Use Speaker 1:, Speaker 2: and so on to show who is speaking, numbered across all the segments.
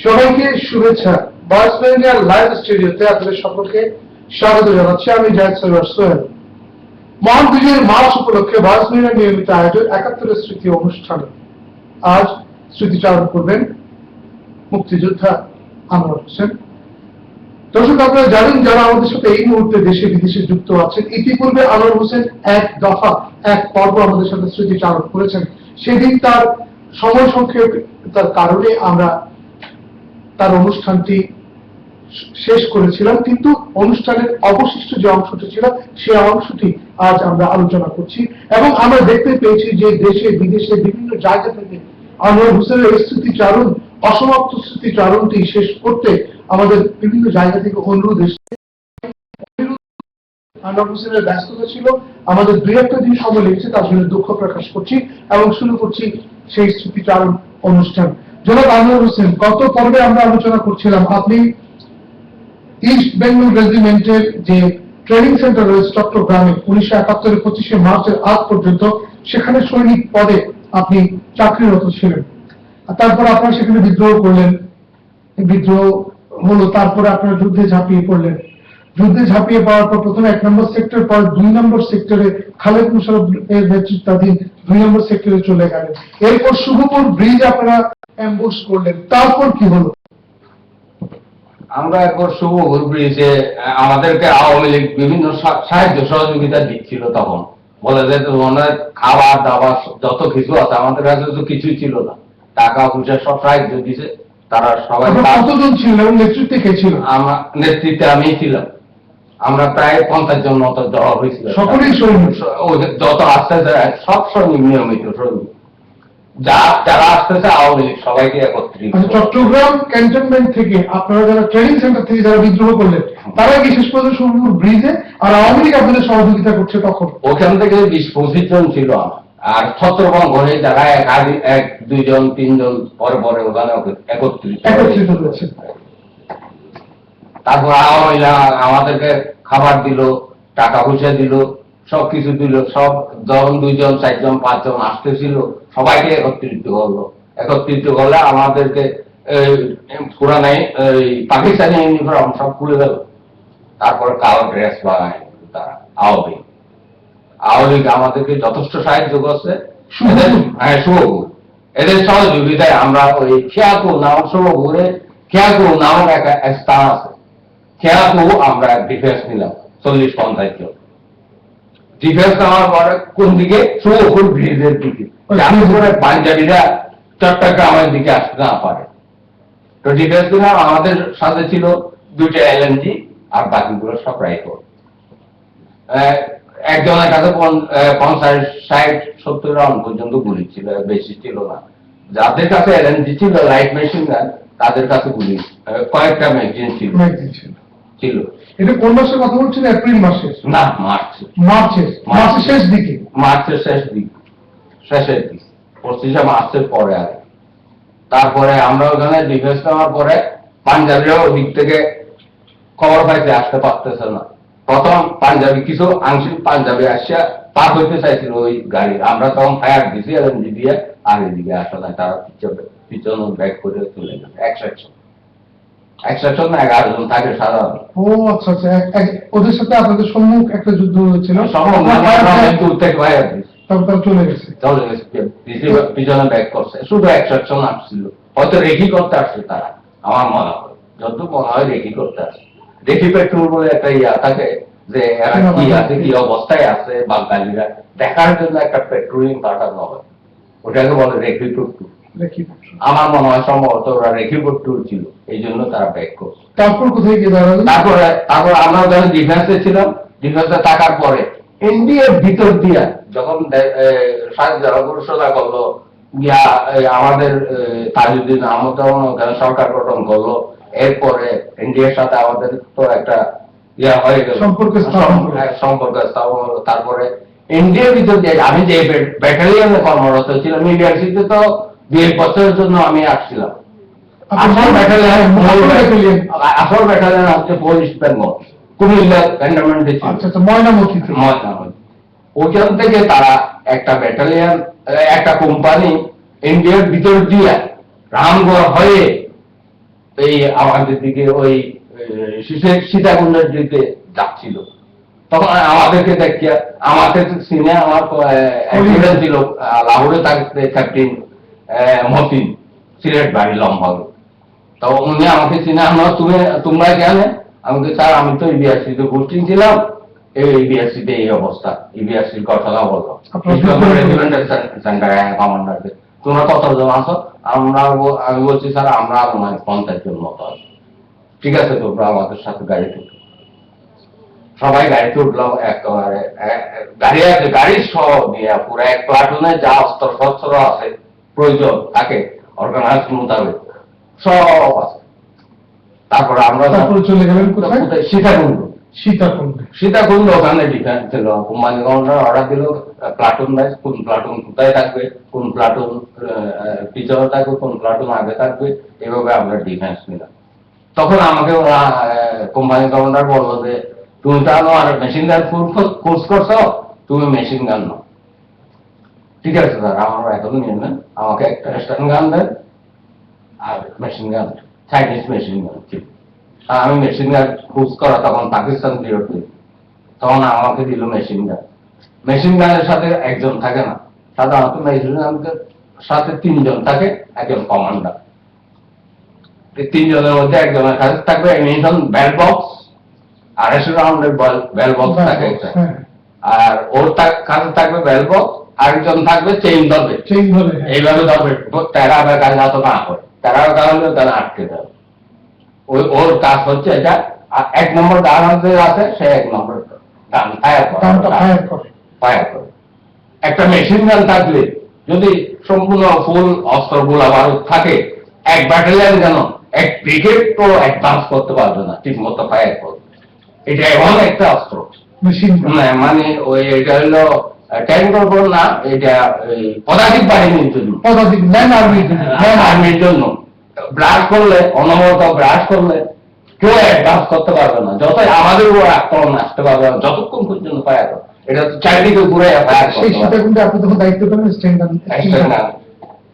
Speaker 1: সবাইকে শুভেচ্ছা। বয়স মিডিয়া লাইভ স্টুডিওতে আপনাদের সকলকে স্বাগত জানাচ্ছি। আমি জায়দ সরোয়ার সোহেল। মহান বিজয়ের মাস উপলক্ষে বয়স মিডিয়া নিয়মিত আয়োজন একাত্তরের স্মৃতি অনুষ্ঠানে। আজ স্মৃতিচারণ করবেন মুক্তিযোদ্ধা আনোয়ার হোসেন। দর্শক, আপনারা জানেন যারা আমাদের সাথে এই মুহূর্তে দেশে বিদেশে যুক্ত আছেন, ইতিপূর্বে আনোয়ার হোসেন এক দফা, এক পর্ব আমাদের সাথে স্মৃতিচারণ করেছেন। সেদিন তার সময় সংক্ষেপতার কারণে আমরা তার অনুষ্ঠানটি শেষ করেছিলাম, কিন্তু অনুষ্ঠানের অবশিষ্ট যে অংশটি ছিল সেই অংশটি আজ আমরা আলোচনা করছি। এবং আমরা দেখতে পেয়েছি যে দেশে, বিদেশে বিভিন্ন জায়গা থেকে আনোয়ার হোসেনের স্মৃতিচারণ অসমাপ্ত স্মৃতিচারণটি শেষ করতে আমাদের বিভিন্ন জায়গা থেকে অনুরোধ এসেছে। আনোয়ার হোসেনের ব্যস্ততা ছিল, আমাদের দুই একটা দিন সময় লেগেছে, তার জন্য দুঃখ প্রকাশ করছি এবং শুরু করছি সেই স্মৃতিচারণ অনুষ্ঠান। জনাব আনোয়ার হোসেন, গত পর্বে আমরা আলোচনা করছিলাম আপনি ইস্ট বেঙ্গল রেজিমেন্টের যে ট্রেনিং সেন্টার রয়েছে চট্টগ্রামে, উনিশশো একাত্তরের পঁচিশে মার্চের আগ পর্যন্ত সেখানে সৈনিক পদে আপনি চাকরিরত ছিলেন। তারপর আপনারা সেখানে বিদ্রোহ করলেন। বিদ্রোহ হলো, তারপরে আপনারা যুদ্ধে ঝাঁপিয়ে পড়লেন। যুদ্ধে ঝাঁপিয়ে পড়ার পর প্রথমে এক নম্বর সেক্টর পর দুই নম্বর সেক্টরে খালেদ মুশারফ এর নেতৃত্বাধীন দুই নম্বর সেক্টরে চলে গেলেন এরপর শুভপুর ব্রিজ আপনারা অ্যাম্বুশ করলেন। তারপর কি হলো?
Speaker 2: আমরা একবার শুভ ব্রিজে আমাদেরকে আওয়ামী লীগ বিভিন্ন সাহায্য সহযোগিতা দিচ্ছিল তখন। বলে যে তোমার খাবার দাবার যত কিছু আছে আমাদের কাছে তো কিছুই ছিল না। টাকা পয়সা সব সাহায্য দিছে। তারা সবাই
Speaker 1: কতজন এবং নেতৃত্বে কে ছিল
Speaker 2: আমার নেতৃত্বে আমি ছিলাম। আমরা প্রায় পঞ্চাশ জন মতো দেওয়া হয়েছিল।
Speaker 1: সকলেই সৈনিক?
Speaker 2: ওই যে যত আসতেছে সব সৈনিক নিয়মিত সৈনিক। যা যারা আসতেছে আওয়ামী লীগ সবাইকে একত্রিত।
Speaker 1: আচ্ছা, চট্টগ্রাম ক্যান্টনমেন্ট থেকে আপনারা যারা ট্রেনিং সেন্টার থেকে যারা বিদ্রোহ করলেন তারা কি শেষ পর্যন্ত ব্রিজে? আর আওয়ামী লীগ আপনাদের সহযোগিতা করছে তখন
Speaker 2: ওখান থেকে বিশ পঁচিশ জন ছিল আর ছত্রভঙ্গ হয়ে যারা এক এক দুইজন তিনজন পরে পরে ওখানে একত্রিত
Speaker 1: একত্রিত হয়েছে।
Speaker 2: তারপর আওয়ামী আমাদেরকে খাবার দিল টাকা পয়সা দিল সব কিছু দিল সব জন দুইজন চারজন পাঁচজন আসতেছিল সবাইকে একত্রিত করল। একত্রিত করলে আমাদেরকে পুরানাই পাকিস্তানি ইউনিফর্ম সব খুলে গেল তারপরে কালো ড্রেস বানায় তারা আওয়ামী লীগ। আওয়ামী লীগ আমাদেরকে যথেষ্ট সাহায্য করছে। হ্যাঁ শুভপুর এদের সহযোগিতায় আমরা ওই খেয়াপুর নামক শুভপুরে খেয়াপুর নামক একটা এক স্থান আছে। খেয়াপুর আমরা ডিফেন্স নিলাম। চল্লিশ ডিফেন্স নেওয়ার পরে কোন দিকে? ব্রিজের দিকে। করে পাঞ্জাবিরা দিকে আসতে না পারে। তো ডিফেন্স নিলাম আমাদের সাথে ছিল দুইটা এলএনজি আর বাকিগুলো সব রাইফেল একজনের কাছে পঞ্চাশ, ষাট, সত্তর রাউন্ড পর্যন্ত গুলি ছিল, বেশি ছিল না। যাদের কাছে এলএনজি ছিল লাইট মেশিন গান তাদের কাছে গুলি কয়েকটা ম্যাগজিন ছিল।
Speaker 1: ছিল। এটা কোন মাসের কথা বলছেন? এপ্রিল মাসের।
Speaker 2: না মার্চ
Speaker 1: মার্চের। মার্চের শেষ দিকে।
Speaker 2: মার্চের শেষ দিক। শেষের দিক। পঁচিশে মার্চের পরে আর তারপরে আমরা ওখানে ডিফেন্স নেওয়ার পরে পাঞ্জাবিরা ওদিক থেকে খবর পাইতে আসতে পারতেছে না। প্রথম পাঞ্জাবি কিছু আংশিক পাঞ্জাবি আসিয়া পার হইতে চাইছিল ওই গাড়ি আমরা তখন ফায়ার দিছি এলএনজি দিয়ে আর এদিকে আসা নাই তারা পিছনে পিছনে ব্যাক করে চলে গেছে একশো সেকশন এক এগারো জন থাকে সাধারণ
Speaker 1: ও আচ্ছা আচ্ছা ওদের সাথে আপনাদের সম্মুখ একটা যুদ্ধ হয়েছিল?
Speaker 2: সব দূর থেকে
Speaker 1: তারপর চলে গেছে?
Speaker 2: চলে গেছে পিছনে- পিছনে ব্যাক করছে। শুধু এক সেকশন আসছিল। হয়তো রেখি করতে আসছে তারা আমার মনে হয়। যত মনে হয় রেখি করতে আসছে। রেখি পেট্রোল বলে একটা ইয়া থাকে যে এরা কি আছে কি অবস্থায় আছে বাঙালিরা। দেখার জন্য একটা পেট্রোলিং পাঠানো হয় ওটাকে বলে রেখি
Speaker 1: দেখি
Speaker 2: আমার মনে হয় সম্ভবত ওরা ছিল এই জন্য তারা ব্যাক করছে।
Speaker 1: তারপর কোথায় গিয়ে দাঁড়ালেন
Speaker 2: তারপরে তারপর আমরা যখন ডিফেন্সে ছিলাম ডিফেন্সে থাকার পরে ইন্ডিয়ার ভিতর দিয়া যখন ঘোষণা করল আমাদের এ, তাজউদ্দিন আহমদ ওখানে সরকার গঠন করল এরপরে ইন্ডিয়ার সাথে আমাদের তো একটা ইয়া হয়ে গেল।
Speaker 1: সম্পর্ক স্থাপন
Speaker 2: হ্যাঁ, সম্পর্ক স্থাপন হলো। তারপরে ইন্ডিয়ার ভিতর দিয়ে আমি যে ব্যাটালিয়নে কর্মরত ছিলাম ইন্ডিয়ার সিতে তো বছরের জন্য আমি আসছিলাম। আসল ব্যাটালিয়ন
Speaker 1: আসল ব্যাটালিয়ন।
Speaker 2: হচ্ছে পুলিশ বেঙ্গল ক্যান্টনমেন্টে
Speaker 1: ময়নামতি
Speaker 2: ময়নামতি। ওইখান থেকে তারা একটা ব্যাটালিয়ন একটা কোম্পানি ইন্ডিয়ার ভিতর দিয়ে রামগড় হয়ে এই আমাদের দিকে ওই সীতাকুণ্ডের দিকে যাচ্ছিল। তখন আমাদেরকে দেখিয়া আমাকে সিনে আমার ছিল লাহোরে থাকতে ক্যাপ্টেন মতিন সিলেট বাড়ি লম্বা তো উনি আমাকে চিনে আমরা তুমি তোমরা জানে আমি বলি, স্যার আমি তো ইবিআরসিতে পোস্টিং ছিলাম। এই ইবিআরসিতে এই অবস্থা ইবিআরসির কথা বলো। কমান্ডারকে। তোমরা কতজন আছো? আমরা আমি বলছি স্যার আমরা মানে পঞ্চাশ জন মতো আছি। ঠিক আছে তোমরা আমাদের সাথে গাড়িতে। সবাই গাড়িতে উঠলাম একেবারে গাড়ি আছে গাড়ি সহ নিয়ে পুরো এক প্লাটুনে যা অস্ত্র শস্ত্র আছে প্রয়োজন থাকে অর্গানাইজ মোতাবেক। সব আছে। তারপরে আমরা
Speaker 1: তারপরে চলে গেলেন কোথায়?
Speaker 2: সীতাকুণ্ড।
Speaker 1: সীতাকুণ্ডে।
Speaker 2: সীতাকুণ্ড ওখানে ডিফেন্স ছিল। কোম্পানি কমান্ডার অর্ডার দিল প্লাটুন ওয়াইজ কোন প্লাটুন কোথায় থাকবে কোন প্লাটুন পিছনে থাকবে কোন প্লাটুন আগে থাকবে এভাবে আমরা ডিফেন্স নিলাম। তখন আমাকে ওরা কোম্পানি কমান্ডার বলল যে তুমি তো আমার মেশিন গান কোর্স করছ তুমি মেশিন গান নাও। ঠিক আছে স্যার আমার এখন নিয়ে নেন আমাকে একটা স্ট্যান্ড গান দেন আর machine gun Chinese machine gun ঠিক। আর আমি মেশিন গান খুঁজ করা তখন পাকিস্তান পিরিয়ড তখন আমাকে দিল মেশিন গান। মেশিন গানের সাথে একজন থাকে না সাধারণত মেশিন গানের সাথে তিনজন থাকে একজন কমান্ডার তিনজনের মধ্যে একজনের কাছে থাকবে এমিশন বেল বক্স আড়াইশো রাউন্ডের বেল বক্স থাকে আর ওর কাছে থাকবে বেল বক্স আরেকজন থাকবে চেইন ধরবে।
Speaker 1: চেইন ধরে হ্যাঁ।
Speaker 2: এইভাবে ধরবে। তেরা বেকার যাতে না হয়। তেরা বেকার হলে তারা আটকে দেবে ওই ওর কাজ হচ্ছে এটা এক নম্বর গান হাতে আছে সে এক নম্বর গান ফায়ার
Speaker 1: করে।
Speaker 2: ফায়ার করে। একটা মেশিন গান থাকলে যদি সম্পূর্ণ ফুল অস্ত্র গোলা বারুদ থাকে এক ব্যাটালিয়ান কেন এক ব্রিগেড তো অ্যাডভান্স করতে পারবে না ঠিক মতো ফায়ার করবে। এটা এমন একটা অস্ত্র।
Speaker 1: মেশিন
Speaker 2: মানে ওই এটা হলো ট্যাঙ্কর বল না এটা পদাতিক বাহিনীর জন্য।
Speaker 1: পদাতিক ল্যান্ড আর্মি
Speaker 2: হ্যাঁ, আর্মির জন্য। ব্রাশ করলে অনবরত ব্রাশ করলে কেউ অ্যাডভান্স করতে পারবে না। যত আমাদের উপর আক্রমণ আসতে পারবে না যতক্ষণ পর্যন্ত ফায়ার এটা তো চারিদিকে ঘুরে ফায়ার
Speaker 1: সেই
Speaker 2: করতে
Speaker 1: আপনি তখন দায়িত্ব পেলেন স্টেন
Speaker 2: একটা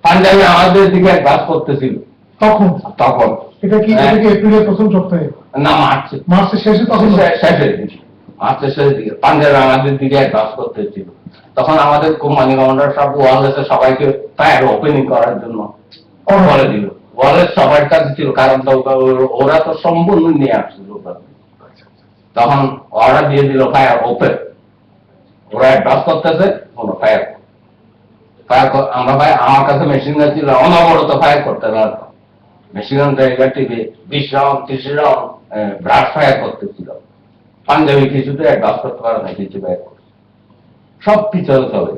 Speaker 2: পাঞ্জাবে আমাদের দিকে অ্যাডভান্স করতেছিল।
Speaker 1: তখন?
Speaker 2: তখন।
Speaker 1: এটা কি
Speaker 2: হ্যাঁ।
Speaker 1: এপ্রিলের প্রথম সপ্তাহে?
Speaker 2: না মার্চে।
Speaker 1: মার্চের শেষে তখন?
Speaker 2: শে- শেষের দিকে পাঞ্জাবে আমাদের দিকে অ্যাডভান্স করতেছিল তখন আমাদের কোম্পানি কমান্ডার সব ওয়ালেসে সবাইকে ফায়ার ওপেনিং করার জন্য বলে দিল। ওয়ালেস সবার কাছে ছিল, কারণ ওরা তো সম্পূর্ণ নিয়ে আসছিল। তখন অর্ডার দিয়ে দিল ফায়ার ওপেন ওরা অ্যাডভান্স করতেছে, কোনো ফায়ার ফায়ার আমরা ভাই, আমার কাছে মেশিন গান ছিল, অনবরত ফায়ার করতে পারতো মেশিন গান জায়গা টিভি বিশ রাউন্ড ত্রিশ রাউন্ড ব্রাশ ফায়ার করতেছিল। পাঞ্জাবি কিছুতে অ্যাডভান্স করতে পারে না কিছু করতে সব পিছনে চলে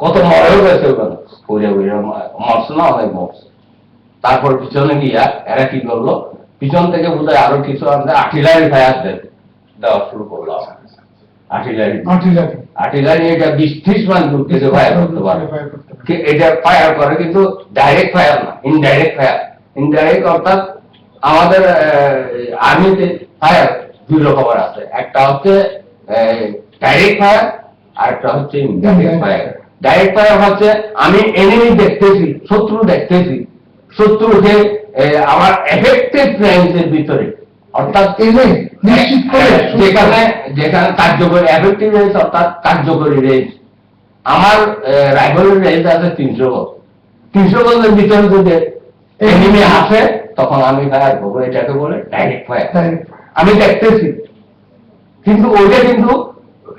Speaker 2: কত মরেও গেছে ওখানে? পড়ে পড়ে মরছে না অনেক মরছে। তারপর পিছনে গিয়া এরা কি করল? পিছন থেকে বোধহয় আরও কিছু আমাদের আর্টিলারি ফায়ার দেয় দেওয়া শুরু করল আর্টিলারি।
Speaker 1: আর্টিলারি।
Speaker 2: এটা বিশ ত্রিশ মান দূর থেকে ফায়ার করতে পারে। এটা ফায়ার করে কিন্তু ডাইরেক্ট ফায়ার না ইনডাইরেক্ট ফায়ার ইনডাইরেক্ট অর্থাৎ আমাদের আর্মিতে ফায়ার দুই রকমের আছে। একটা হচ্ছে ডাইরেক্ট ফায়ার আর একটা হচ্ছে ইনডাইরেক্ট ফায়ার ডাইরেক্ট ফায়ার হচ্ছে আমি এনিমি দেখতেছি শত্রু দেখতেছি। শত্রুকে আমার এফেক্টিভ রেঞ্জের ভিতরে। অর্থাৎ
Speaker 1: নিশ্চিত করে
Speaker 2: যেখানে যেখানে কার্যকরী এফেক্টিভ রেঞ্জ অর্থাৎ কার্যকরী রেঞ্জ আমার রাইফেলের রেঞ্জ আছে তিনশো গজ তিনশো গজের ভিতরে যদি এনিমি আসে তখন আমি ফায়ার করব এটাকে বলে ডাইরেক্ট ফায়ার। আমি দেখতেছি। কিন্তু ওইটা কিন্তু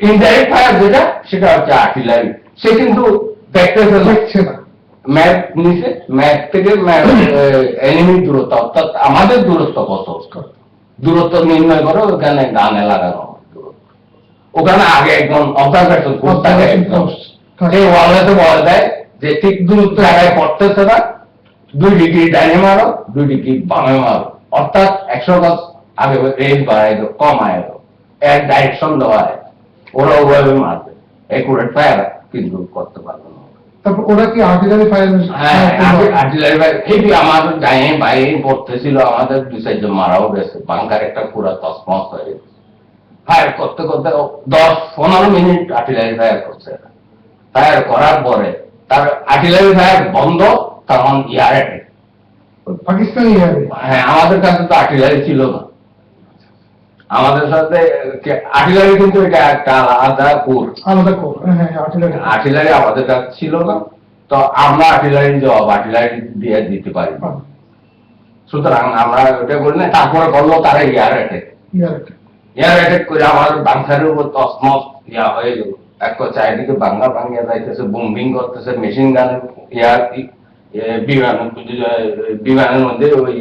Speaker 2: ইনডাইরেক্ট ফায়ার যেটা সেটা হচ্ছে আর্টিলারি সে কিন্তু দেখতেছে
Speaker 1: দেখছে না।
Speaker 2: ম্যাপ নিচে ম্যাপ থেকে ম্যাপ এনিমির দূরত্ব অর্থাৎ আমাদের দূরত্ব কত? দূরত্ব নির্ণয় করে ওখানে গানে লাগানো। ওখানে আগে একদম অবজারভেশন করতে থাকে একদম
Speaker 1: থাকে।
Speaker 2: সেই ওয়ালেতে বলে দেয় যে ঠিক দূরত্ব জায়গায় পড়তেছে না। দুই ডিগ্রি ডাইনে মারো দুই ডিগ্রি বামে মারো। অর্থাৎ একশো গজ আগে রেঞ্জ বাড়াই কমায় এর ডাইরেকশন দেওয়া হয় ওরা ওভাবে মারবে। একুরেট ফায়ার কিন্তু করতে পারবে না।
Speaker 1: তারপর ওরা কি আর্টিলারি ফায়ার
Speaker 2: হ্যাঁ আর্টিলারি ভাই এই আমাদের গায়ে বাইরে পড়তেছিল আমাদের দুই চারজন মারাও গেছে। বাংকার একটা পুরা তসমস হয়ে ফায়ার করতে করতে দশ পনেরো মিনিট আর্টিলারি ফায়ার করছে। ফায়ার করার পরে তার আর্টিলারি ফায়ার বন্ধ তখন ইয়ার
Speaker 1: পাকিস্তানি
Speaker 2: হ্যাঁ আমাদের কাছে তো আর্টিলারি ছিল না। আমাদের সাথে আর্টিলারি কিন্তু এটা একটা আলাদা কোর্স
Speaker 1: আলাদা কোর হ্যাঁ আর্টিলারি।
Speaker 2: আর্টিলারি আমাদের কাছে ছিল না তো আমরা আর্টিলারি জবাব আর্টিলারি দিয়ে দিতে পারি। সুতরাং আমরা ওটা করি না তারপরে বলল তারা ইয়ার অ্যাটাক
Speaker 1: ইয়ারে
Speaker 2: ইয়ার অ্যাটাক করে আমার বাংকারের উপর তসমস ইয়া হয়ে গেল। এক চারিদিকে বাংলা ভাঙিয়া যাইতেছে বোম্বিং করতেছে মেশিন গান ইয়ার ই- বিমান বিমানের মধ্যে ওই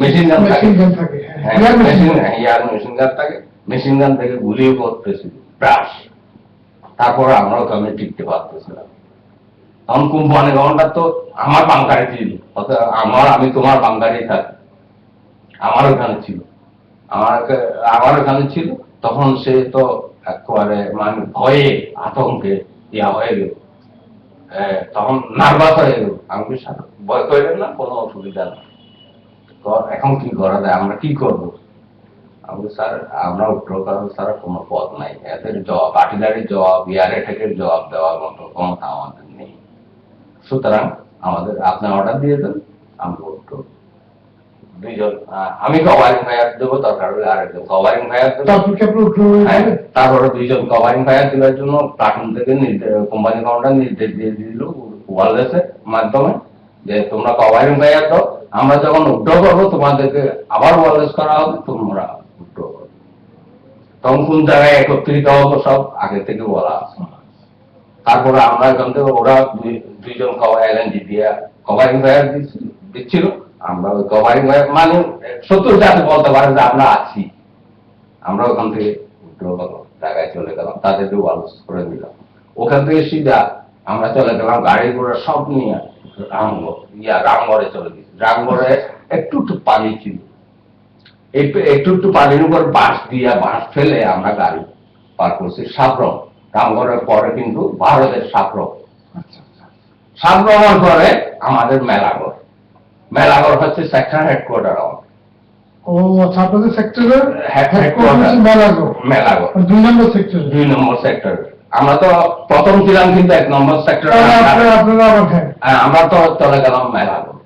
Speaker 2: মেশিন গান থাকে।
Speaker 1: মেশিন গান হ্যাঁ।
Speaker 2: হ্যাঁ,
Speaker 1: মেশিন
Speaker 2: মেশিন ইয়ার মেশিন গান থাকে। মেশিন গান থেকে গুলিও করতেছিল ব্রাশ। তারপর আমরা ওখানে টিকতে পারতেছিলাম। তখন কোম্পানি তো আমার বাংকারে ছিল। অর্থাৎ আমার আমি তোমার বাংকারে থাকি। আমার ওখানে ছিল। আমার আমার ওখানে ছিল। তখন সে তো একেবারে মানে ভয়ে আতঙ্কে ইয়া হয়ে গেল। তখন নার্ভাস হয়ে গেল। আমি ভয় করবেন না কোনো অসুবিধা তো এখন কি করা যায় আমরা কি করব? আমি স্যার আমরা উত্তর করার ছাড়া কোনো পথ নাই। এদের জবাব আর্টিলারির জবাব এয়ার অ্যাটাকের জবাব দেওয়ার মতো ক্ষমতা আমাদের নেই। সুতরাং আমাদের আপনি অর্ডার দিয়ে দেন আমরা উত্তর। দুইজন আমি কভারিং ফায়ার দেবো দরকার হলে আরেকজন কভারিং ফায়ার দেবো।
Speaker 1: তারপর
Speaker 2: হ্যাঁ, তারপরে দুইজন কভারিং ফায়ার দেওয়ার জন্য প্লাটুন থেকে কোম্পানি কমান্ডার নির্দেশ দিয়ে দিল ওয়ারলেসের মাধ্যমে যে তোমরা কভারিং ফায়ার দাও। আমরা যখন উড্ডো করব তোমাদেরকে আবার ওয়ারলেস করা হবে, তোমরা উড্ডো করো তখন কোন জায়গায় একত্রিত হব সব আগে থেকে বলা তারপরে আমরা এখান থেকে, ওরা দুই- দুইজন কভার এলএনজি দিয়ে কভারিং ফায়ার দিচ্ছিল। আমরা ওই কভারিং ফায়ার মানে সত্তর যাতে বলতে পারে যে আমরা আছি। আমরা ওখান থেকে উঠে গেলাম জায়গায় চলে গেলাম, তাদেরকে ওয়ালস করে দিলাম। ওখান থেকে সিধা আমরা চলে গেলাম গাড়ি ঘোড়া সব নিয়ে রামগড় ইয়া রামগড়ে চলে গেছি। রামগড়ে একটু একটু পানি ছিল। এই একটু একটু পানির উপর বাঁশ দিয়ে বাঁশ ফেলে আমরা গাড়ি পার করছি। সাবরম রামগড়ের পরে কিন্তু ভারতের সাবরম।
Speaker 1: আচ্ছা আচ্ছা।
Speaker 2: সাবরমের পরে আমাদের মেলাগড় মেলাগড় হচ্ছে সেক্টর হেডকোয়ার্টার আমার
Speaker 1: ও আচ্ছা আপনাদের সেক্টরের
Speaker 2: হ্যাঁ,
Speaker 1: হেডকোয়ার্টার হচ্ছে মেলাগো
Speaker 2: মেলাগড়
Speaker 1: দুই নম্বর সেক্টর
Speaker 2: দুই নম্বর সেক্টর আমরা তো প্রথম ছিলাম কিন্তু এক নম্বর সেক্টর
Speaker 1: আমার হ্যাঁ
Speaker 2: আমরা তো চলে গেলাম মেলাগড়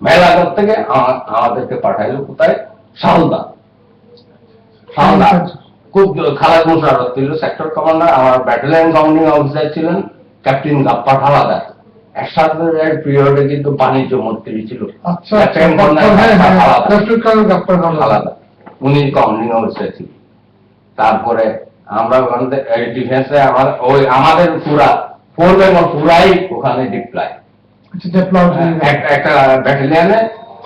Speaker 2: মেলাগড় থেকে আমা- আমাদেরকে পাঠাইলো কোথায়? শালদা। শালদা। খুব খালাদ মুশারফ ছিল সেক্টর কমান্ডার আমার ব্যাটালিয়ন কমান্ডিং অফিসার ছিলেন ক্যাপ্টেন গাপ্পার হালাদার একসাথে পিরিয়ডে কিন্তু বাণিজ্য মন্ত্রী ছিল।
Speaker 1: আচ্ছা আচ্ছা হ্যাঁ হ্যাঁ
Speaker 2: উনি কমান্ডিং অফিসার ছিল তারপরে আমরা ওখান থেকে ডিফেন্সে আমার ওই আমাদের পুরা ফোর বেঙ্গল পুরাই ওখানে ডিপ্লয়
Speaker 1: আচ্ছা
Speaker 2: একটা ব্যাটালিয়ানে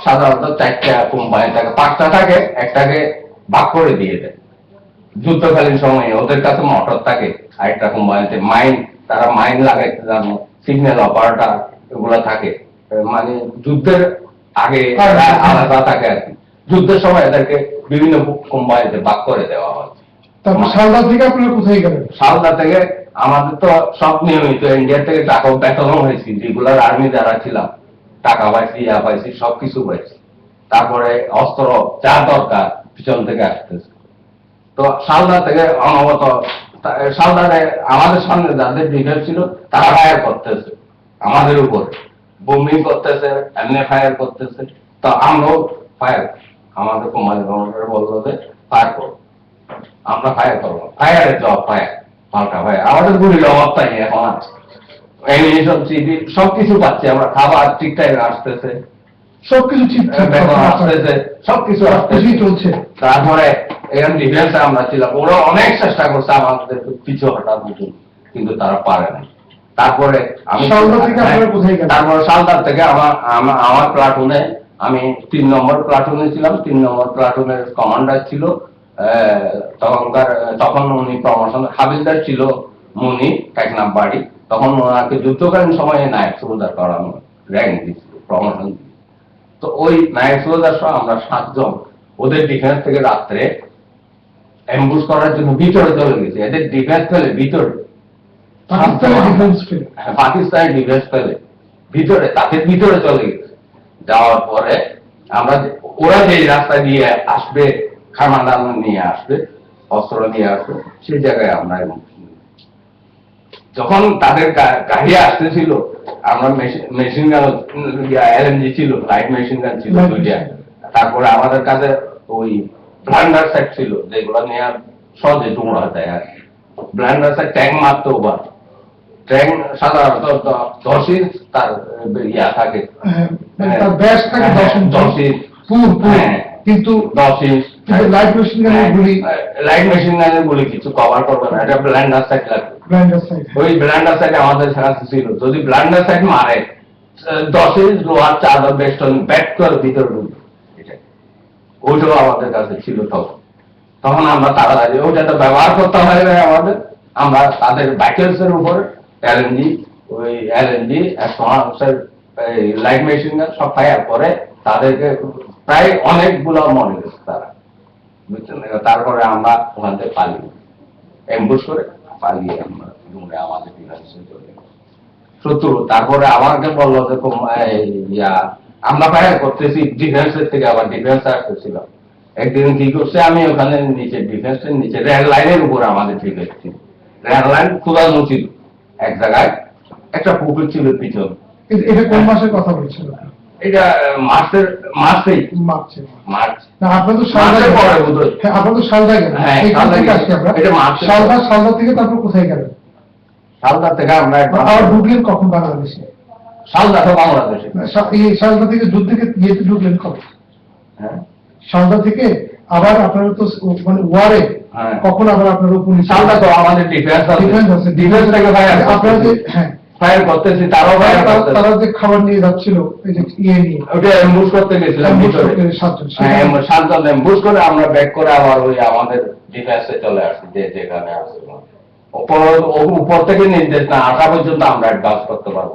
Speaker 2: সাধারণত চারটা কোম্পানি থাকে পাঁচটা থাকে একটাকে ভাগ করে দিয়ে দেয়। যুদ্ধকালীন সময়ে ওদের কাছে মোটর থাকে আরেকটা কোম্পানিতে মাইন তারা মাইন লাগাইতে জানে সিগন্যাল অপারেটর এগুলো থাকে। মানে যুদ্ধের আগে আলাদা থাকে আর কি। যুদ্ধের সময় এদেরকে বিভিন্ন কোম্পানিতে ভাগ করে দেওয়া হয়।
Speaker 1: তারপর শালদা থেকে আপনারা কোথায় গেলেন?
Speaker 2: সালদা থেকে আমাদের তো সব নিয়মিত ইন্ডিয়া থেকে টাকা বেতন হয়েছি রেগুলার আর্মি যারা ছিলাম টাকা পাইছি, ইয়া পাইছি, সবকিছু পাইছি। তারপরে অস্ত্র, যা দরকার, পিছন থেকে আসতেছে। তো সালদা থেকে অনবত সালদারে আমাদের সামনে যাদের ডিফেন্স ছিল, তারা ফায়ার করতেছে, আমাদের উপর। বোমিং করতেছে, এমনি ফায়ার করতেছে। তো আমরাও ফায়ার আমাদের কমান্ডার বলল যে ফায়ার করো আমরা ফায়ার করব। ফায়ারের জব ফায়ার পাল্টা ফায়ার আমাদের গুলির অভাব তাই এখন সিবি সবকিছু পাচ্ছি আমরা। খাবার ঠিক টাইমে আসতেছে।
Speaker 1: সবকিছু ঠিকঠাক
Speaker 2: আসতেছে। সবকিছু আসতেছে।
Speaker 1: চলছে।
Speaker 2: তারপরে এখানে ডিফেন্সে আমরা ছিলাম। ওরা অনেক চেষ্টা করছে আমাদের পিছু হটার মতো কিন্তু তারা পারে না তারপরে আমি? তারপরে সালদার থেকে আমার আমার প্লাটুনে আমি তিন নম্বর প্লাটুনে ছিলাম। তিন নম্বর প্লাটুনের কমান্ডার ছিল। তখনকার তখন উনি প্রমোশন হাবিলদার ছিল মুনি টেকনাম বাড়ি। তখন ওনাকে যুদ্ধকালীন সময়ে নায়ক সুবিধার করানো র্যাঙ্ক দিচ্ছিল প্রমোশন তো ওই নায়ক সুবিধার সহ আমরা সাতজন ওদের ডিফেন্স থেকে রাত্রে অ্যাম্বুশ করার জন্য ভিতরে চলে গেছে। এদের ডিফেন্স ফেলে ভিতরে।
Speaker 1: পাকিস্তানের ডিফেন্স
Speaker 2: হ্যাঁ, ফেলে ভিতরে তাদের ভিতরে চলে গেছে। যাওয়ার পরে আমরা যে- ওরা যে রাস্তা দিয়ে আসবে খানা দানা নিয়ে আসবে অস্ত্র নিয়ে আসবে সেই জায়গায় আমরা এবং যখন তাদের গাড়ি আসতেছিল আমরা মেশিন গান এলএমজি ছিল লাইট মেশিন গান ছিল তারপরে আমাদের কাছে ওই ব্লান্ডার সেট ছিল যেগুলো নিয়ে সহজে টুমড়া দেয় আর। ব্লান্ডার সেট ট্যাঙ্ক মারতো বা ট্যাঙ্ক সাধারণত দশ ইঞ্চ তার ইয়া থাকে।
Speaker 1: হ্যাঁ,
Speaker 2: হ্যাঁ,
Speaker 1: দশ ইঞ্চি। পুর পুর। কিন্তু gun এর গুলি-
Speaker 2: লাইট মেশিন গানের গুলি কিছু কভার করবে না। এটা লাগবে। ওই আমাদের ছিল। যদি মারে দশ লোহার চাদর বেস্টন ব্যাট করে ভিতরে ঢুকবে। ওইটাও আমাদের কাছে ছিল তখন। তখন আমরা তাড়াতাড়ি ওটা তো ব্যবহার করতে হয় আমাদের। আমরা তাদের ব্যাকেলস এর উপর এলএনজি ওই এলএনজি লাইট মেশিন সব ফায়ার করে তাদেরকে প্রায় অনেকগুলো মনে গেছে তারা। বুঝছেন? তারপরে আমরা ওখান থেকে পালিয়ে এম্বুশ করে পালিয়ে আমরা আমাদের ডিফেন্সে চলে। শত্রু তারপরে আমাকে বলল যে ইয়া, আমরা ফায়ার করতেছি ডিফেন্সের থেকে আবার ডিফেন্স আসতেছিলাম একদিন কি করছে, আমি ওখানে নিচে ডিফেন্সের নিচে রেল লাইনের উপর আমাদের ডিফেন্স ছিল রেল লাইন খোদানো ছিল এক জায়গায় একটা পুকুর ছিল পিছন।
Speaker 1: এটা কোন মাসের কথা বলছিল?
Speaker 2: এটা মার্চের মার্চেই?
Speaker 1: মার্চে।
Speaker 2: মার্চ।
Speaker 1: আপনার তো সালদা
Speaker 2: পরে বোধহয়।
Speaker 1: হ্যাঁ আপনার তো সালদা গেলেন
Speaker 2: হ্যাঁ, সালদা
Speaker 1: থেকে
Speaker 2: এটা
Speaker 1: সালদা সালদা তারপর কোথায় গেলেন?
Speaker 2: সালদা থেকে আমরা
Speaker 1: আবার ঢুকলেন কখন বাংলাদেশে?
Speaker 2: সালদা তো বাংলাদেশে।
Speaker 1: এই সালদা থেকে যুদ্ধ থেকে ইয়েতে ঢুকলেন কখন?
Speaker 2: হ্যাঁ।
Speaker 1: সালদা থেকে আবার আপনারা তো মানে ওয়ারে
Speaker 2: হ্যাঁ।
Speaker 1: কখন আবার আপনার উপর
Speaker 2: সালদা তো আমাদের ডিফেন্স আছে।
Speaker 1: ডিফেন্স আছে।
Speaker 2: ডিফেন্স থেকে ফায়ার
Speaker 1: আপনারা যে হ্যাঁ।
Speaker 2: ফায়ার করতেছি তারাও ফায়ার করতেছে।
Speaker 1: তারা যে খাবার নিয়ে যাচ্ছিল এই যে ইয়ে নিয়ে।
Speaker 2: ওটা এম্বুশ করতে গেছিলাম ভিতরে।
Speaker 1: সাতজন,
Speaker 2: হ্যাঁ এম্বুশ করে আমরা ব্যাক করে আবার ওই আমাদের ডিফেন্সে চলে যে যেখানে উপর থেকে নির্দেশ না আসা পর্যন্ত আমরা অ্যাডভান্স করতে পারব।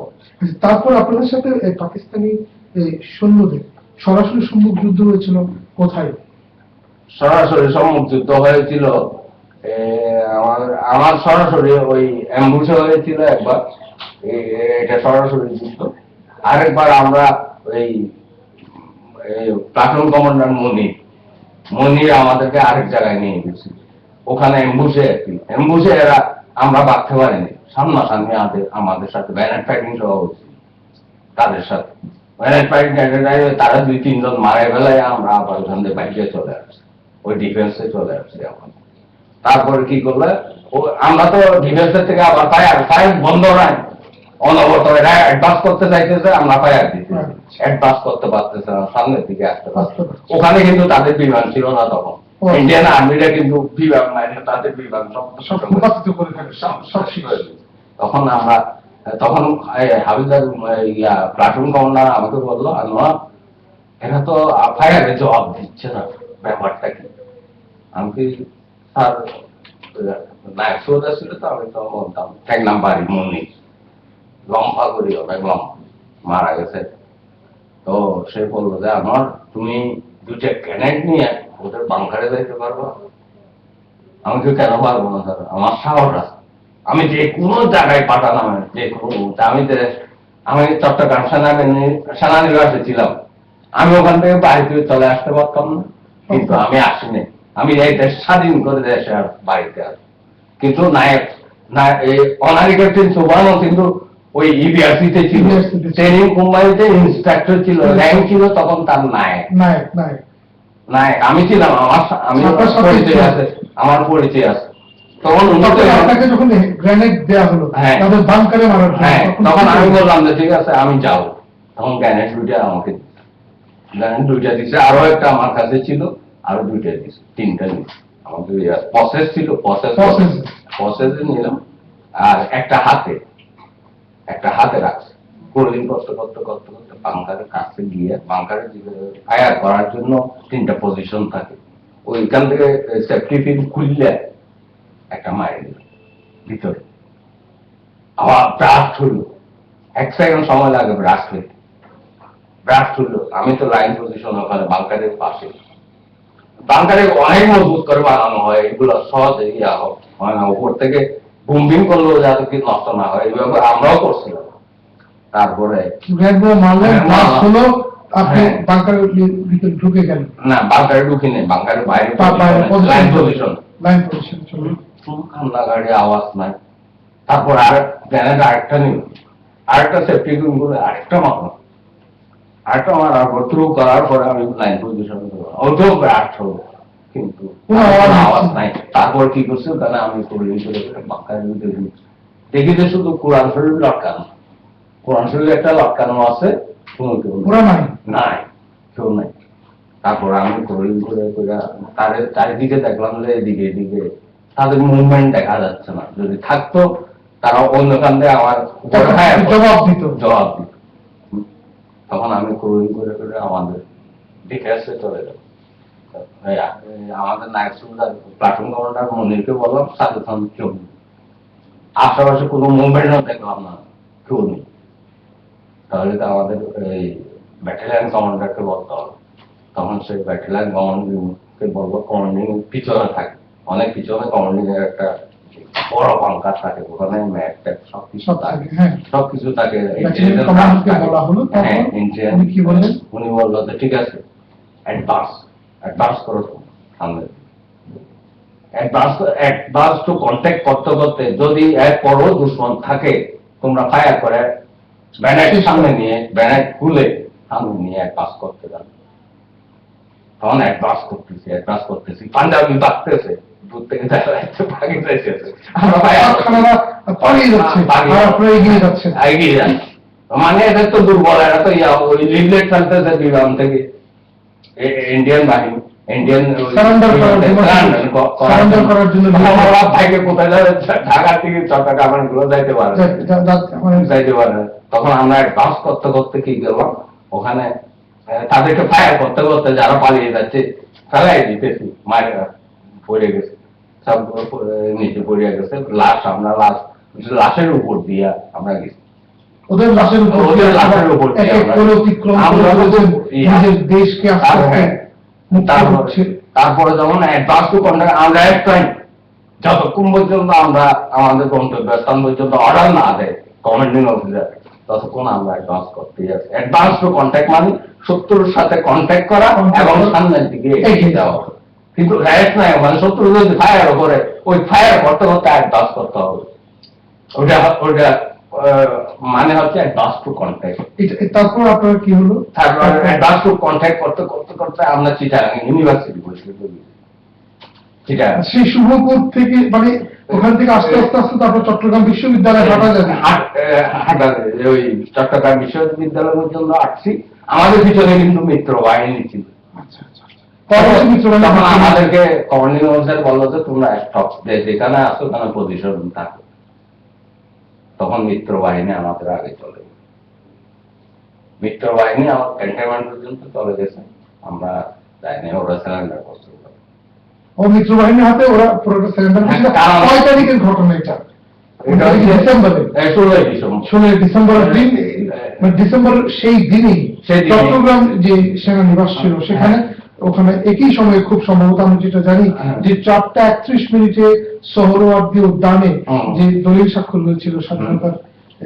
Speaker 1: তারপর আপনাদের সাথে পাকিস্তানি সৈন্যদের সরাসরি সম্মুখ যুদ্ধ হয়েছিল কোথায়?
Speaker 2: সরাসরি সম্মুখ যুদ্ধ হয়েছিল আমার আমার সরাসরি ওই অ্যাম্বুসে হয়েছিল একবার। এটা সরাসরি যুদ্ধ আরেকবার আমরা ওই প্লাটুন কমান্ডার মনির মনির আমাদেরকে আরেক জায়গায় নিয়ে গেছিল ওখানে এম্বুসে আর কি এম্বুসে এরা আমরা বাঁধতে পারিনি। সামনাসামনি আমাদের আমাদের সাথে ব্যানার ফাইটিং সহ হয়েছিল তাদের সাথে। ব্যানার ফাইটিং তারা দুই, তিনজন মারা ফেলায় আমরা আবার ওখান থেকে বাইরে চলে আসছি। ওই ডিফেন্সে চলে আসছি এখন তারপরে কি করলে? আমরা তো ডিফেন্সের থেকে আবার ফায়ার ফায়ার বন্ধ নাই। অনবরত এরা অ্যাডভান্স করতে চাইতেছে আমরা। অ্যাডভান্স করতে পারতেছে না সামনের দিকে আসতে পারছে ওখানে কিন্তু তাদের বিমান ছিল না তখন। ইন্ডিয়ান আর্মিরা কিন্তু বিমান নাই তাদের
Speaker 1: শেষ।
Speaker 2: তখন আমরা তখন হাবিলদার ইয়া প্লাটুন কমান্ডার আমাকে বলল আনোয়ার এরা তো ফায়ারে জবাব দিচ্ছে না ব্যাপারটা কি? আমি আমি তো যে কেন আমার সাহস আছে। আমি কোনো জায়গায় পাঠালাম, যে। আমি আমি চট্টগ্রাম সেনানিবাসে ছিলাম, আমি ওখান থেকে বাড়িতে চলে আসতে পারতাম না। কিন্তু আমি আসিনি। আমি এই দেশ স্বাধীন করে দেশে আর বাড়িতে আসি কিন্তু নায়ক না এই অনারি ক্যাপ্টেন সুবানও কিন্তু ওই ইবিআরসি তে ছিল।
Speaker 1: EBRC তে ছিল।
Speaker 2: ট্রেনিং কোম্পানিতে ইন্সপেক্টর ছিল র্যাঙ্ক ছিল তখন তার নায়ক।
Speaker 1: নায়ক
Speaker 2: আমি ছিলাম আমার আমি পরিচয় আছে আমার পরিচয় আছে। তখন
Speaker 1: আপনাকে যখন গ্রেনেড দেওয়া হলো
Speaker 2: হ্যাঁ।
Speaker 1: তাদের বাংকারে মারার
Speaker 2: হ্যাঁ
Speaker 1: তখন
Speaker 2: আমি বললাম যে ঠিক আছে আমি তখন গ্যানেট দুইটা আমাকে গ্যানেট দুইটা দিছে। আরও একটা আমার কাছে ছিল। আরও দুইটা দিছে তিনটা দিছে আমাকে প্রসেস ছিল প্রসেস। প্রসেসে নিলাম আর একটা হাতে একটা হাতে রাখছে। কোল্ডিং করতে করতে করতে করতে বাংকারের কাছে গিয়ে বাংকারের ফায়ার করার জন্য তিনটা পজিশন থাকে। ওইখান থেকে সেফটি ফিল খুললে একটা মারি দিল ভিতরে। আবার ব্রাস্ট হলো। এক সেকেন্ড সময় লাগে ব্রাস্ট হইতে। ব্রাস্ট হলো। আমি তো লাইন পজিশন ওখানে বাংকারের পাশে। বাংকারে অনেক মজবুত করে বানানো হয় এগুলো সহজে ইয়া হয় হয় না উপর থেকে বুম্বিং করলেও যাতে কি নষ্ট না হয় এইভাবে আমরাও করছিলাম। তারপরে হ্যাঁ,
Speaker 1: হলো আপনি
Speaker 2: হ্যাঁ।
Speaker 1: বাংকারের ভিতরে ঢুকে গেলেন।
Speaker 2: না বাংকারে ঢুকি নেই বাংকারে বাইরে
Speaker 1: বা- বাইরে
Speaker 2: লাইন পজিশন।
Speaker 1: লাইন পজিশন চলে।
Speaker 2: কান্নাকাড়ি আওয়াজ নাই। তারপর আর আরেকটা আরেকটা সেফটি আরেকটা মারলো আরেকটা মারার পর থ্রু করার পরে আমি লাইন পজিশন ওটাও ব্যাট কিন্তু
Speaker 1: কোনো আওয়াজ
Speaker 2: কোনো আওয়াজ
Speaker 1: হচ্ছে না।
Speaker 2: নাই। তারপর কি করছে? ওখানে আমি করিয়ে করে করে বাক্কার ভিতরে দেখি যে শুধু কোরআন শরীফ লটকানো। কোরআন শরীফ একটা লটকানো আছে কোনো কেউ নাই।
Speaker 1: নাই?
Speaker 2: কেউ নাই। তারপর আমি করি তাদের চারিদিকে দেখলাম যে এদিকে এদিকে তাদের মুভমেন্ট দেখা যাচ্ছে না। যদি থাকতো তারা অন্য কান দিয়ে আমার।
Speaker 1: জবাব দিত।
Speaker 2: জবাব দিত। তখন আমি করি করে করে আমাদের ডিফেন্সে চলে যাব আমাদের নায়ক সুবিধা প্লাটুন কমান্ডার মনিরকে বললাম সঙ্গে কেউ নেই আশেপাশে কোনো মুভমেন্টও দেখলাম না, কেউ নেই। তাহলে তো আমাদের এই ব্যাটালিয়ান কমান্ডারকে বলতে হবে। তখন সেই ব্যাটালিয়ান কমান্ডিংকে বলব কমান্ডিং পিছনে থাকে। অনেক পিছনে কমান্ডিং এর একটা বড় বাংকার থাকে ওখানে ট্যাপ থাকে
Speaker 1: হ্যাঁ।
Speaker 2: সব কিছু থাকে
Speaker 1: কে
Speaker 2: থাকে। হ্যাঁ
Speaker 1: উনি কি বললেন?
Speaker 2: উনি বলল যে ঠিক আছে অ্যাডভান্স অ্যাডভান্স করো সামনে অ্যাডভান্স অ্যাডভান্স টু কন্ট্যাক্ট করতে করতে যদি এরপরও দুশ্মন থাকে তোমরা ফায়ার করে ব্যানার সামনে নিয়ে ব্যানার খুলে সামনে নিয়ে অ্যাডভান্স করতে যাবে তখন অ্যাডভান্স করতেছি অ্যাডভান্স করতেছি। পাঞ্জাবি বাঁকতেছে দূর থেকে দেখা যাচ্ছে পাখি যাইতেছে আমরা fire করতেছি।
Speaker 1: পাখানারা পালিয়ে যাচ্ছে
Speaker 2: পালিয়ে
Speaker 1: আর আপনারা এগিয়ে যাচ্ছেন
Speaker 2: এগিয়ে যান মানে এদের তো দুর্বল এরা তো লিফলেট ফেলতেছে বিমান থেকে। ইন্ডিয়ান বাহিনী ইন্ডিয়ান
Speaker 1: Surrender করার জন্য- surrender করার জন্য।
Speaker 2: ভাইকে কোথায় যাবে থেকে চট্টগ্রামগুলো যাইতে পারে।
Speaker 1: যা- যা- যা- মানে
Speaker 2: যাইতে পারে। তখন আমরা অ্যাডভান্স করতে করতে কি গেলাম ওখানে তাদেরকে ফায়ার করতে করতে যারা পালিয়ে যাচ্ছে ফেলাই দিতেছি মারে পড়ে গেছে সব নিচে পড়ে গেছে লাশ আমরা লাশ লাশের উপর দিয়া আমরা গেছি।
Speaker 1: ওদের লাশের উপর
Speaker 2: ওদের লাশের উপর আমরা
Speaker 1: নিজের দেশকে
Speaker 2: তারপরে- যখন অ্যাডভান্স টু আমরা এক টাইম যতক্ষণ পর্যন্ত আমরা আমাদের গন্তব্য গন্তব্যস্থান পর্যন্ত অর্ডার না দেয় কমান্ডিং অফিসার ততক্ষণ আমরা অ্যাডভান্স করতে যাচ্ছি। অ্যাডভান্স টু কন্ট্যাক্ট মানে শত্রুর সাথে কন্ট্যাক্ট করা এবং সামনের দিকে
Speaker 1: এগিয়ে
Speaker 2: যাওয়া। কিন্তু রাইট নাই মানে শত্রু যদি ফায়ার করে ওই ফায়ার করতে করতে অ্যাডভান্স করতে হবে। ওটা ওটা মানে হচ্ছে অ্যাডভান্স টু কন্ট্যাক্ট
Speaker 1: তারপর আপনার কি হলো?
Speaker 2: তারপর অ্যাডভান্স টু কন্ট্যাক্ট করতে করতে করতে আমরা চিটাগাং ইউনিভার্সিটি বসে চিটাগাং
Speaker 1: সেই শুভপুর থেকে মানে ওখান থেকে আস্তে আস্তে আস্তে তারপর চট্টগ্রাম বিশ্ববিদ্যালয়ে হাঁটা যাবে।
Speaker 2: ওই চট্টগ্রাম বিশ্ববিদ্যালয় পর্যন্ত আসছি। আমাদের পিছনে কিন্তু মিত্র বাহিনী ছিল।
Speaker 1: আচ্ছা আচ্ছা আচ্ছা।
Speaker 2: আমাদেরকে বলল যে তোমরা স্টপ যেখানে আসো ওখানে পজিশন থাকো। তখন মিত্র বাহিনী আমাদের আগে চলে মিত্র বাহিনী আমার ক্যান্টনমেন্ট পর্যন্ত চলে গেছে। আমরা যাইনি ওরা সিলিন্ডার করছে।
Speaker 1: ও মিত্র বাহিনীর হাতে ওরা সিলিন্ডার
Speaker 2: হ্যাঁ,
Speaker 1: তারিখের ঘটনা এটা?
Speaker 2: এটা
Speaker 1: ডিসেম্বরে।
Speaker 2: ষোলোই
Speaker 1: ডিসেম্বরের দিন ডিসেম্বর সেই দিনই চট্টগ্রাম যে সেনানিবাস ছিল সেখানে ওখানে একই সময়ে খুব সম্ভবত আমি যেটা জানি
Speaker 2: হ্যাঁ।
Speaker 1: যে চারটা একত্রিশ মিনিটে সোহরওয়ার্দী উদ্যানে যে দলিল স্বাক্ষর হয়েছিল স্বাধীনতার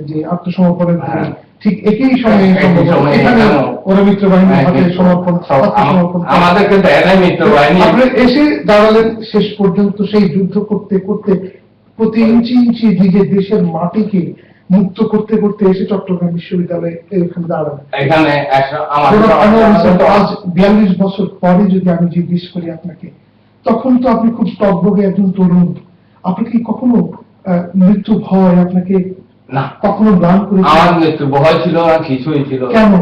Speaker 1: যে আত্মসমর্পণের
Speaker 2: হ্যাঁ।
Speaker 1: ঠিক একই সময়ে এখানে ওরা মিত্র বাহিনীর
Speaker 2: হ্যাঁ,
Speaker 1: হাতে
Speaker 2: কিন্তু
Speaker 1: সমর্পণ আত্মসমর্পণ
Speaker 2: আমাদেরকে দেয় মিত্র বাহিনী
Speaker 1: আপনি এসে দাঁড়ালেন শেষ পর্যন্ত সেই যুদ্ধ করতে করতে প্রতি ইঞ্চি ইঞ্চি নিজের দেশের মাটিকে মুক্ত করতে করতে এসে চট্টগ্রাম বিশ্ববিদ্যালয়ে এখানে দাঁড়ালেন।
Speaker 2: এখানে
Speaker 1: আজ বিয়াল্লিশ বছর পরে যদি আমি জিজ্ঞেস করি আপনাকে তখন তো আপনি খুব টকবগে একজন তরুণ। আপনি কি কখনো মৃত্যু ভয় আপনাকে
Speaker 2: না।
Speaker 1: কখনো গান করে
Speaker 2: আমার মৃত্যু ভয় ছিল না কিছুই ছিল
Speaker 1: কেন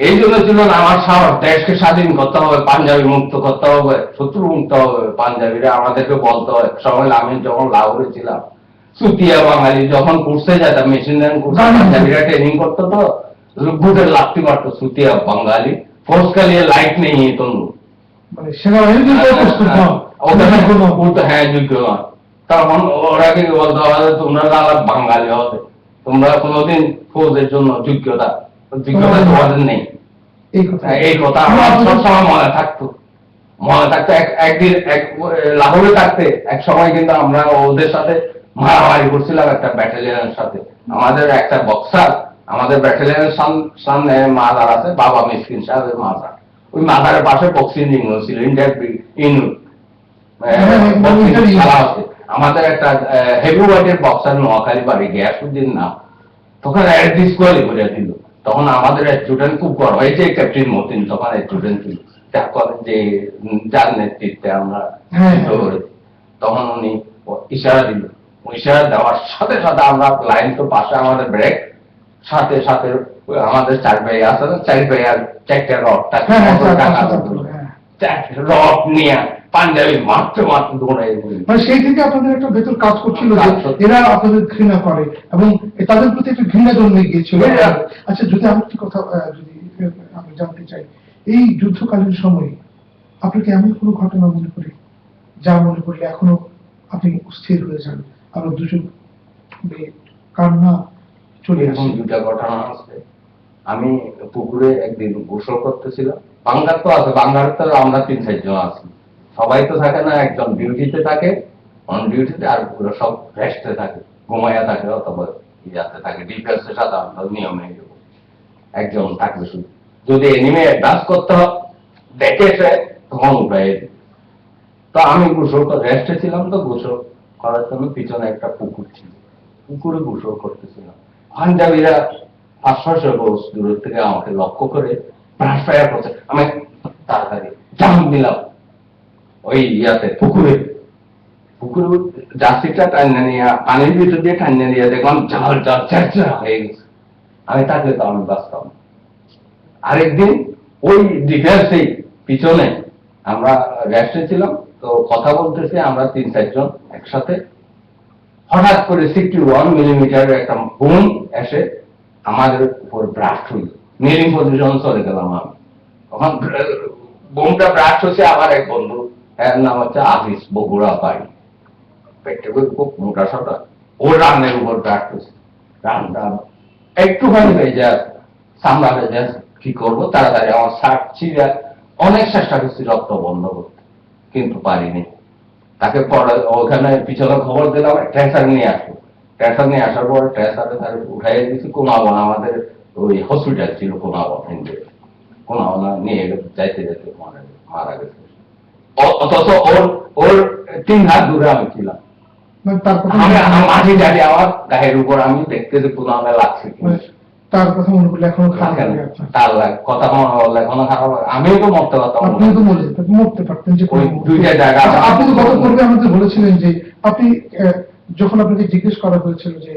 Speaker 2: এই জন্য ছিল না আমার সাহস। দেশকে স্বাধীন করতে হবে পাঞ্জাবি মুক্ত করতে হবে শত্রু মুক্ত হবে পাঞ্জাবিরা আমাদেরকে বলতে হয় সবাই আমি যখন লাহোরে ছিলাম সুতিয়া বাঙালি যখন কুর্সে যেতাম মেশিনারি কুর্সে। পাঞ্জাবিরা ট্রেনিং করতো তো বুকের লাফতি মারতো সুতিয়া বাঙালি। ফোর্স কালিয়ে লাইট নেই তো
Speaker 1: মানে
Speaker 2: ওখানে
Speaker 1: কোনো
Speaker 2: বলতে হ্যাঁ যোগ্য তখন ওরা কি বলতে হবে তোমরা লালা বাঙালি হবে। তোমরা কোনোদিন ফৌজের জন্য যোগ্যতা যোগ্যতা তোমাদের নেই।
Speaker 1: এই কথা।
Speaker 2: হ্যাঁ, আমার সবসময় মনে থাকতো। মনে থাকতো একদিন এক লাহোরে থাকতে এক সময় কিন্তু আমরা ওদের সাথে মারামারি করছিলাম একটা ব্যাটালিয়নের সাথে। আমাদের একটা বক্সার আমাদের ব্যাটালিয়নের সাম- সামনে মাদার আছে বাবা মিসকিন সাহেবের মাদার ওই মাদারের পাশে বক্সিং রিং ছিল ইন্ডিয়ার ইনু
Speaker 1: হ্যাঁ, হ্যাঁ,
Speaker 2: আমাদের একটা হেভি ওয়েটের বক্সার নোয়াখালী বাড়ি গিয়াসুদ্দিন নাম। তখন ডিসকোয়ালি করে দিল তখন আমাদের স্টুডেন্ট খুব বড় হয়েছে ক্যাপ্টেন মতিন তখন স্টুডেন্ট ছিল। যে যার নেতৃত্বে আমরা
Speaker 1: হ্যাঁ।
Speaker 2: করেছি। তখন উনি ইশারা দিল। ইশারা দেওয়ার সাথে সাথে আমরা লাইন তো পাশে আমাদের ব্রেক সাথে সাথে আমাদের চার ভাই আছে না চার ভাই চারটা
Speaker 1: হ্যাঁ, হ্যাঁ, রড, হ্যাঁ।
Speaker 2: রড নিয়ে পাঞ্জাবি মারতে মারতে দৌড়াই
Speaker 1: মানে সেই থেকে আপনাদের একটা ভেতর কাজ করছিল যে এরা আপনাদের ঘৃণা করে এবং তাদের প্রতি একটা ঘৃণা জন্মে গিয়েছিল। আচ্ছা যদি আমি একটি কথা যদি আমি জানতে চাই এই যুদ্ধকালীন সময়ে আপনি এমন কোনো ঘটনা মনে করে যা মনে করলে এখনও আপনি অস্থির হয়ে যান? আমরা দুজন কান্না চলে আসে।
Speaker 2: দুটা ঘটনা আছে। আমি পুকুরে একদিন গোসল করতেছিলাম। বাংলার তো আছে বাংলার তো আমরা তিন চারজন আছি। সবাই তো থাকে না, একজন ডিউটিতে থাকে অন ডিউটিতে আর পুরো সব রেস্টে থাকে, ঘুমাইয়া থাকে অথবা ইয়াতে থাকে ডিফেন্সে সাধারণত নিয়মে। একজন থাকবে শুধু। যদি এনিমে ডান্স করতে হয়, দেখেছে, তখন উঠাই তো আমি গোসল রেস্টে ছিলাম তো, গোসল করার জন্য পিছনে একটা পুকুর ছিল। পুকুরে গোসল করতেছিলাম। পাঞ্জাবিরা পাঁচ ছয়শো গোস দূর থেকে আমাকে লক্ষ্য করে ব্রাশ ফায়ার করছে। আমি তাড়াতাড়ি জাম দিলাম। ওই ইয়াতে, পুকুরে। পুকুরে জার্সিটা টান্না নিয়ে, পানির ভিতর দিয়ে টান্না নিয়ে দেখলাম জাল জাল চারচা হয়ে গেছে। আমি থাকলে তো আমি বাঁচতাম। আরেকদিন ওই ডিফেন্সেই পিছনে আমরা রেস্টে ছিলাম, তো কথা বলতেছি আমরা তিন চারজন একসাথে। হঠাৎ করে সিক্সটি ওয়ান মিলিমিটার একটা বোম এসে আমাদের উপর ব্রাস্ট হইল। নিলিং পজিশন চলে গেলাম আমি। তখন বোমটা ব্রাস্ট হচ্ছে আমার এক বন্ধু এর নাম হচ্ছে আজিজ বগুড়া বাড়ি। পেটে খুব মোটা সোটা। ও রান্নের উপর হচ্ছে রান্না একটুখানি হয়ে যায় সামলা হয়ে কি করব, তাড়াতাড়ি আমার শার্ট ছিঁড়ে অনেক চেষ্টা করছি রক্ত বন্ধ করতে। কিন্তু পারিনি। তাকে পরে ওখানে পিছনে খবর দিলাম ট্রেসার নিয়ে আসব ট্রেসার নিয়ে আসার পর ট্রেসারে তার উঠাই দিয়েছি, কোনাবন আমাদের ওই হসপিটাল ছিল, কোনাবন হিন্দু কোনাবনা নিয়ে যাইতে যেতে মারা গেছে। অথচ ওর ওর তিন হাত দূরে আমি ছিলাম
Speaker 1: মানে
Speaker 2: আমি মাঝে আমার গায়ের উপর আমি দেখতেছি কোনাবে লাগছে কিনা।
Speaker 1: মানে তার কথা মনে করলে এখনও খারাপ
Speaker 2: লাগে
Speaker 1: লাগে
Speaker 2: না।
Speaker 1: আপনার
Speaker 2: তার কথা মনে হলে এখনও খারাপ লাগে। আমিও তো মরতে পারতাম না।
Speaker 1: তো মরে যেতেন মরতে পারতেন যে
Speaker 2: ওই। দুইটা জায়গা
Speaker 1: আচ্ছা, আপনি তো গত পর্বে আমাদের বলেছিলেন যে আপনি যখন আপনাকে জিজ্ঞেস করা হয়েছিল যে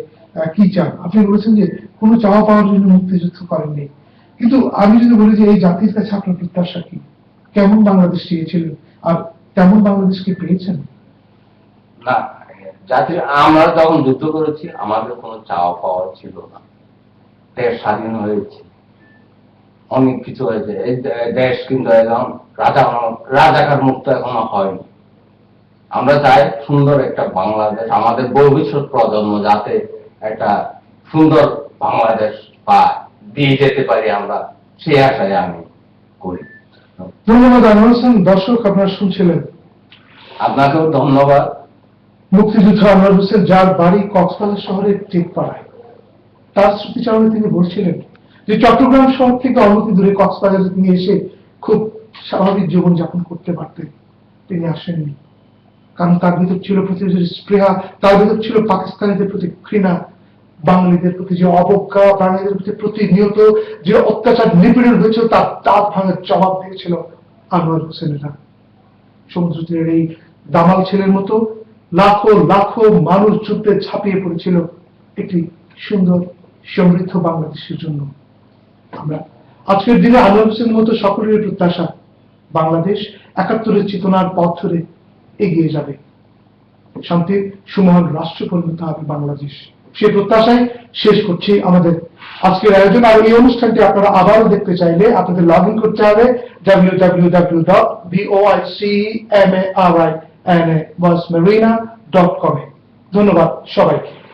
Speaker 1: কি চান আপনি বলেছেন যে কোনো চাওয়া পাওয়ার জন্য মুক্তিযুদ্ধ করেননি কিন্তু আমি যদি বলি যে এই জাতির কাছে আপনার প্রত্যাশা কি কেমন বাংলাদেশ চেয়েছিলেন আর তেমন বাংলাদেশ কি পেয়েছেন?
Speaker 2: না জাতি আমরা যখন যুদ্ধ করেছি, আমাদের কোনো চাওয়া পাওয়া ছিল না। দেশ স্বাধীন হয়েছে। অনেক কিছু হয়েছে। এই দেশ কিন্তু এখন রাজা, রাজাকার মুক্ত এখনও হয়নি। আমরা চাই সুন্দর একটা বাংলাদেশ, আমাদের ভবিষ্যৎ প্রজন্ম যাতে একটা সুন্দর বাংলাদেশ বা দিয়ে যেতে পারি আমরা, সেই আশায় আমি করি।
Speaker 1: ধন্যবাদ আনোয়ার হোসেন। দর্শক আপনারা শুনছিলেন।
Speaker 2: আপনাকেও ধন্যবাদ।
Speaker 1: মুক্তিযুদ্ধ আনোয়ার হোসেন যার বাড়ি কক্সবাজার শহরের টেকপাড়ায় তার স্মৃতিচারণে তিনি বলছিলেন যে চট্টগ্রাম শহর থেকে অনতি দূরে কক্সবাজারে তিনি এসে খুব স্বাভাবিক জীবনযাপন করতে পারতেন। তিনি আসেননি। কারণ তার ভিতর ছিল প্রতিনিধির স্পৃহা তার ভিতর ছিল পাকিস্তানিদের প্রতি ঘৃণা বাঙালিদের প্রতি যে অবজ্ঞা বাঙালিদের প্রতি প্রতিনিয়ত যে অত্যাচার নিপীড়ন হয়েছিল তার দাঁত ভাঙার জবাব দিয়েছিল। আনোয়ার হোসেনেরা সমুদ্র তীরের এই দামাল ছেলের মতো লাখো লাখো মানুষ যুদ্ধে ঝাঁপিয়ে পড়েছিল একটি সুন্দর সমৃদ্ধ বাংলাদেশের জন্য। আমরা আজকের দিনে আনোয়ার হোসেনের মতো সকলের প্রত্যাশা, বাংলাদেশ একাত্তরের চেতনার পথ ধরে এগিয়ে যাবে। শান্তির সুমহান রাষ্ট্র পরিণত হবে বাংলাদেশ। সে প্রত্যাশায় শেষ করছি আমাদের আজকের আয়োজন আর এই অনুষ্ঠানটি আপনারা আবারও দেখতে চাইলে আপনাদের লগ ইন করতে হবে W W W dot VOIC M A. R I N A dot কমে ধন্যবাদ সবাইকে।